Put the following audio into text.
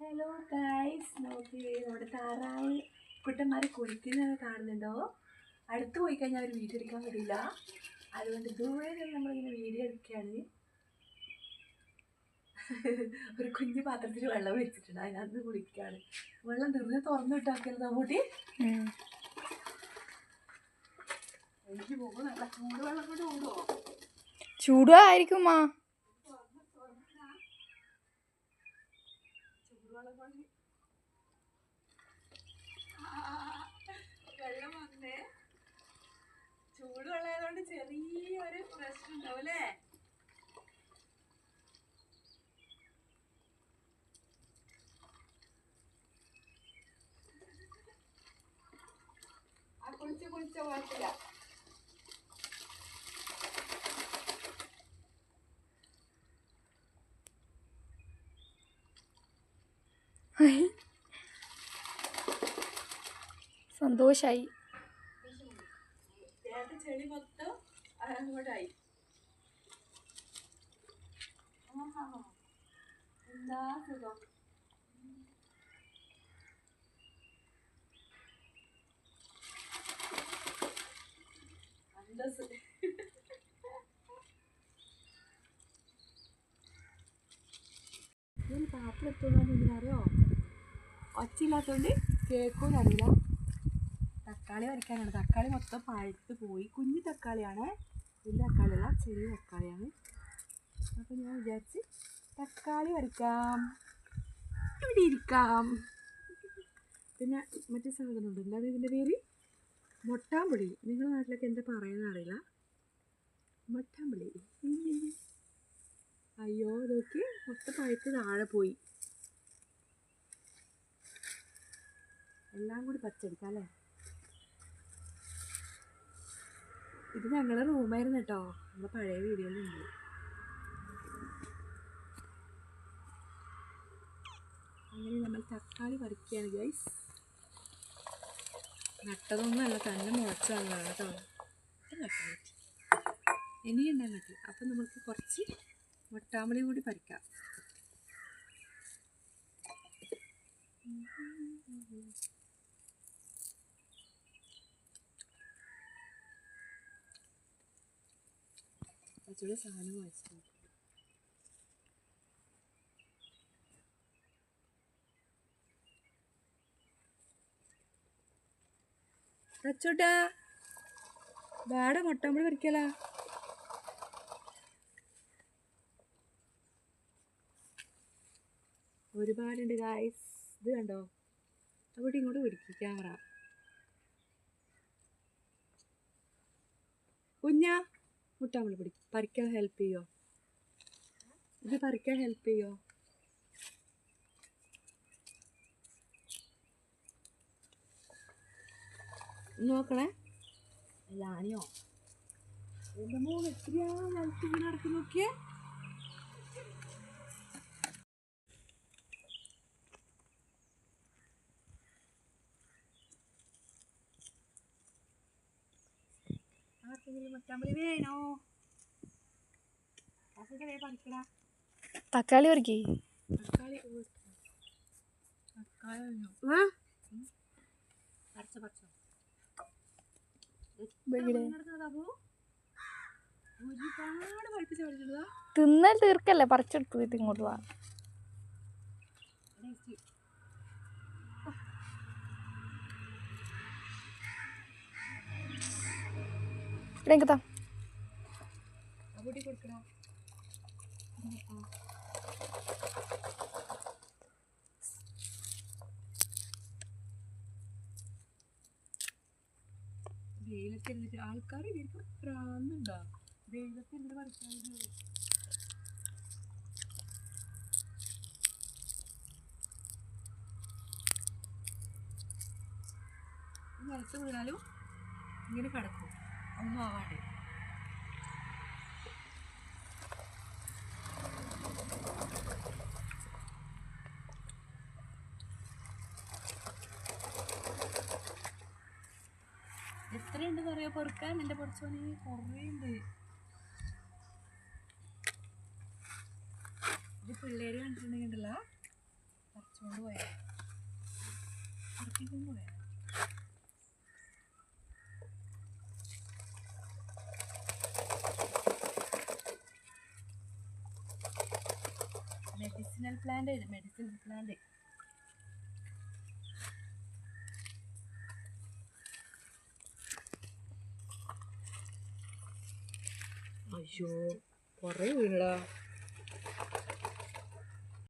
Hello guys നോക്കി നമ്മുടെ താറാവ് കുട്ടന്മാരെ കുളിക്കുന്നത് കാണുന്നുണ്ടോ? അടുത്ത് പോയി കഴിഞ്ഞാൽ അവർ വീഡിയോ എടുക്കാൻ പറ്റില്ല അതുകൊണ്ട് ദൂരെ നിന്ന് നമ്മളിങ്ങനെ വീഡിയോ എടുക്കുകയാണ്. ഒരു കുഞ്ഞു പാത്രത്തിൽ വെള്ളം വെച്ചിട്ടുണ്ട് അതിനകത്ത് കുളിക്കുകയാണ്. വെള്ളം തീർന്ന് തുറന്നു വിട്ടാക്കരുത് അങ്ങോട്ട് എനിക്ക് പോകും നല്ല ചൂട് വെള്ളം കൊണ്ട് കൊണ്ടുപോകും ചൂടായിരിക്കും മാ ചൂടുവെള്ളം വെള്ളം വന്നേ. ചൂടുവെള്ളം ആയതുകൊണ്ട് ചെറിയൊരു പ്രശ്നം ഉണ്ടാവും അല്ലേ കുളിച്ച കുളിച്ച സന്തോഷായി. ദേഹത്തെ ചെളി മൊത്തം അങ്ങോട്ടായി. എന്താ സുഖം? അന്തസ് പാത്രം എത്തുന്നത് എന്തിനറിയോ ഒച്ചയില്ലാത്തോണ്ട് കേൾക്കും അറിയില്ല. തക്കാളി വരയ്ക്കാനാണ്. തക്കാളി മൊത്തം പഴുത്ത് പോയി. കുഞ്ഞു തക്കാളിയാണ്. വലിയ തക്കാളിയല്ല ചെറിയ തക്കാളിയാണ്. അപ്പോൾ ഞാൻ വിചാരിച്ച് തക്കാളി വരയ്ക്കാം. ഇവിടെ ഇരിക്കാം. പിന്നെ മറ്റേ സാധനമുണ്ട് എന്താണ് ഇതിന്റെ പേര്? മൊട്ടാമ്പുളി. നിങ്ങളുടെ നാട്ടിലൊക്കെ എന്താ പറയുന്നത് അറിയില്ല. മൊട്ടാമ്പുളി. അയ്യോ ഇതൊക്കെ മൊത്തം പഴുത്ത് താഴെ പോയി. എല്ലാം കൂടി പച്ചടിക്കാം അല്ലേ? ഇത് ഞങ്ങളുടെ റൂമായിരുന്നു കേട്ടോ. നമ്മുടെ പഴയ വീഡിയോയിലുണ്ട് അങ്ങനെ നമ്മൾ തക്കാളി പറിക്കുകയാണ് ഗൈസ് നട്ടതൊന്നുമല്ല തന്നെ മുളച്ചതാണ് കേട്ടോ. ഇനി ഇനിയുണ്ടാകാൻ പറ്റി അപ്പം നമുക്ക് കുറച്ച് മുട്ടാമ്പളി കൂടി പറിക്കാം. കുറച്ചുകൂടി സാധനം വാങ്ങിച്ചു അച്ചോട്ടാ വാട മുട്ടമ്പളി പറിക്കലാ ഒരുപാടുണ്ട് ഗായ്സ് ഇത് കണ്ടോ? അവിടെ ഇങ്ങോട്ട് പിടിക്കും ക്യാമറ കുഞ്ഞാ മുട്ടാമ്പളി പിടി പറിക്കാൻ ഹെൽപ്പ് ചെയ്യോ? ഇത് പറിക്കാൻ ഹെൽപ്പ് ചെയ്യോ? നോക്കണേ. ലാണിയോ എന്റെ മോൾ എത്രയാ നടക്കുന്നു നോക്കിയേ ആർക്കെങ്കിലും മുട്ടാമ്പളി വേണോ അതൊക്കെ വേ പറിക്കടാ തക്കാളി പറിക്കേ തക്കാളി തക്കാളി പറിച്ച പറിച്ചോ ഇവിടെ. അബു ഒരുപാട് പഴുപ്പിച്ച് പഠിച്ചതാ തിന്നൽ തീർക്കല്ലേ പറിച്ചെടുത്തു ഇത് ഇങ്ങോട്ട് വാ. ഇവിടെ എനിക്ക് താ വെയിലത്തിരുന്നിട്ട് ആൾക്കാർ ശരിക്കും പ്രാന്തുണ്ടോ വെയിലത്തിരുന്ന് പറിക്കുന്നത് നിലത്ത് വീണാലും ഇങ്ങനെ കിടക്കും. ഒന്നും ആവാണ്ട് എത്രയുണ്ട് പറയാ പൊറുക്കാൻ എന്റെ പൊറിച്ചോനെ കുറേ ഉണ്ട് ഇത് പിള്ളേര് കണ്ടിട്ടുണ്ടെങ്കിണ്ടല്ലോ പറിച്ചുകൊണ്ട് പോയാ. പറിപ്പിക്കൊണ്ട് പോയാ. മെഡിസിനൽ പ്ലാന്റ് മെഡിസിനൽ പ്ലാന്റ് അയ്യോ കുറേ വീണടാ.